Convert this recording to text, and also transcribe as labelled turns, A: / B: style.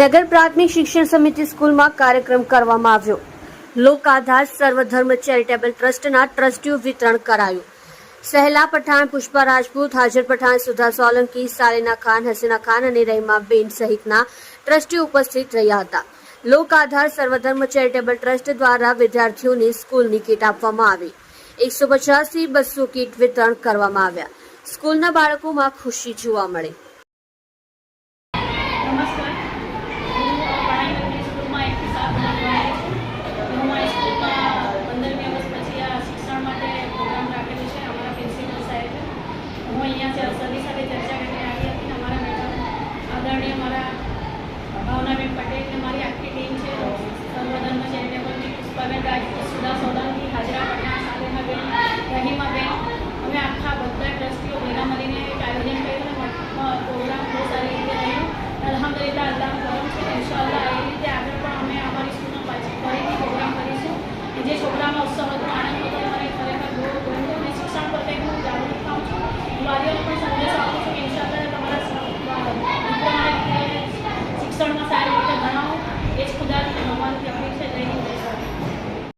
A: નગર પ્રાથમિક શિક્ષણ સમિતિ સ્કૂલમાં કાર્યક્રમ કરવામાં આવ્યો. લોક આધાર સર્વધર્મ ચેરિટેબલ ટ્રસ્ટના ટ્રસ્ટીઓ વિતરણ કરાયું. સહેલા પઠાણ, પુષ્પા રાજપૂત, હાજર પઠાણ, સુધા સોલંકી, સાલિના ખાન, હસીના ખાન અને રહીમા બેન સહિતના ટ્રસ્ટીઓ ઉપસ્થિત રહ્યા હતા. લોક આધાર સર્વધર્મ ચેરિટેબલ ટ્રસ્ટ દ્વારા વિદ્યાર્થીઓને સ્કૂલની કીટ આપવામાં આવી. એકસો પચાસથી બસો કીટ વિતરણ કરવામાં આવ્યા. સ્કૂલના બાળકોમાં ખુશી જોવા મળી.